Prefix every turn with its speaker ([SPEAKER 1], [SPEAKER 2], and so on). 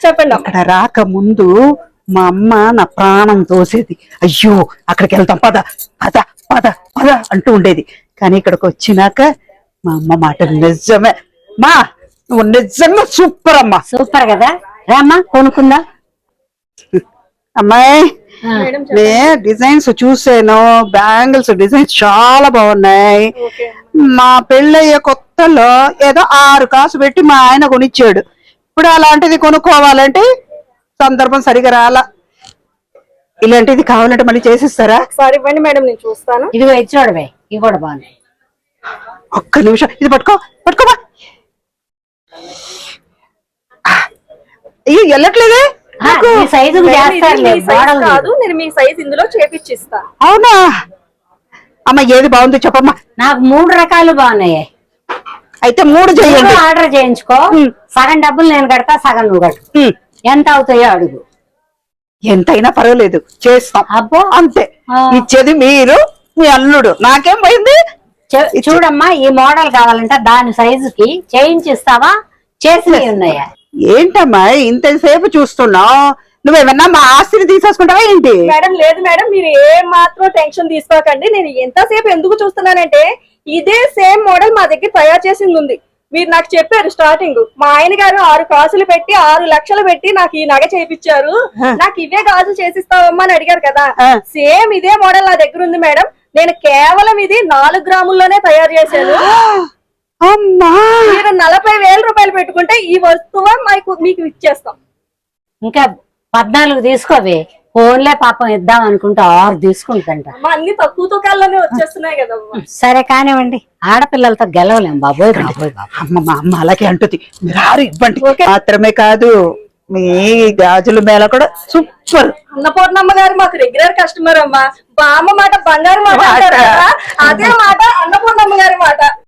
[SPEAKER 1] చెప్పండి.
[SPEAKER 2] అక్కడ రాకముందు మా అమ్మ నా ప్రాణం తోసేది. అయ్యో అక్కడికి వెళ్తాం పద పద పద పద అంటూ ఉండేది. కానీ ఇక్కడికి వచ్చినాక మా అమ్మ మాట నిజమే. మా నువ్వు నిజంగా సూపర్ అమ్మా.
[SPEAKER 3] సూపర్ కదా? రామ్మా కొనుక్కుందా?
[SPEAKER 2] అమ్మాయి నే డిజైన్స్ చూసాను బ్యాంగిల్స్ డిజైన్స్ చాలా బాగున్నాయి. మా పెళ్ళయ్యే కొత్తలో ఏదో ఆరు కాసు పెట్టి మా ఆయన కొనిచ్చాడు. ఇప్పుడు అలాంటిది కొనుక్కోవాలంటే సందర్భం సరిగా రాలా. ఇలాంటిది కావాలంటే మళ్ళీ చేసిస్తారా?
[SPEAKER 1] ఒకసారి ఇవ్వండి మేడం నేను చూస్తాను.
[SPEAKER 3] ఇదిగో ఇది చూడవే ఇవి కూడా బాగున్నాయి
[SPEAKER 2] ఒక్క నిమిషం ఇది పట్టుకో పట్టుకోమా వెళ్ళట్లేదే
[SPEAKER 3] సైజు
[SPEAKER 1] ఇది
[SPEAKER 3] మోడల్
[SPEAKER 1] కాదు నేను మీ సైజ్ ఇందులో చేపిచ్చిస్తాను
[SPEAKER 2] అవునా? అమ్మ ఏది బాగుందో చెప్పమ్మా.
[SPEAKER 3] నాకు మూడు రకాలు బాగున్నాయి.
[SPEAKER 2] అయితే మూడు చేయండి.
[SPEAKER 3] ఆర్డర్ చేయించుకో. సగం డబ్బులు నేను కడతా సగం నువ్వు కట్టు. ఎంత అవుతాయో అడుగు.
[SPEAKER 2] ఎంతైనా పర్వాలేదు చేస్తాం.
[SPEAKER 3] అబ్బో.
[SPEAKER 2] అంతే. ఇచ్చేది మీరు మీ అల్లుడు. నాకేం పోయింది?
[SPEAKER 3] చూడమ్మా ఈ మోడల్ కావాలంటే దాని సైజుకి చేయించిస్తావా? చేసినవి ఉన్నాయా?
[SPEAKER 2] ఏంటమ్మా ఇంతసేపు చూస్తున్నావు నువ్వేమన్నా మా ఆస్తిని తీసేసుకుంటావా ఏంటి?
[SPEAKER 1] మేడం లేదు మేడం మీరు ఏ మాత్రం టెన్షన్ తీసుకోకండి. నేను ఎంతసేపు ఎందుకు చూస్తున్నానంటే ఇదే సేమ్ మోడల్ మా దగ్గర తయారు చేసింది ఉంది. మీరు నాకు చెప్పారు స్టార్టింగ్ మా ఆయన గారు ఆరు కాసులు పెట్టి ఆరు లక్షలు పెట్టి నాకు ఈ నగ చేపించారు నాకు ఇవే గాజులు చేసిస్తావమ్మా అని అడిగారు కదా. సేమ్ ఇదే మోడల్ నా దగ్గర ఉంది మేడం. నేను కేవలం ఇది నాలుగు గ్రాముల్లోనే తయారు చేశాను.
[SPEAKER 2] అమ్మా!
[SPEAKER 1] మీరు నలభై వేల రూపాయలు పెట్టుకుంటే ఈ వస్తువు మాకు మీకు ఇచ్చేస్తాం.
[SPEAKER 3] ఇంకా పద్నాలుగు తీసుకోవే. ఫోన్లే పాపం ఇద్దాం అనుకుంటే ఆరు తీసుకుంటంట.
[SPEAKER 1] అన్ని తక్కువ తూకాల్లోనే వచ్చేస్తున్నాయి కదమ్మా.
[SPEAKER 3] సరే కానివ్వండి ఆడపిల్లలతో గెలవలేం బాబోయ్ బాబోయ్
[SPEAKER 2] అమ్మ మా అమ్మ అలాగే అంటుంది మీరు ఆరు ఇవ్వండి. మాత్రమే కాదు మీ గాజుల మేళ కూడా సూపర్.
[SPEAKER 1] అన్నపూర్ణమ్మ గారు మాకు రెగ్యులర్ కస్టమర్ అమ్మా. బామ్మ మాట బంగారు మాట కదా అదే మాట అన్నపూర్ణమ్మ గారి మాట.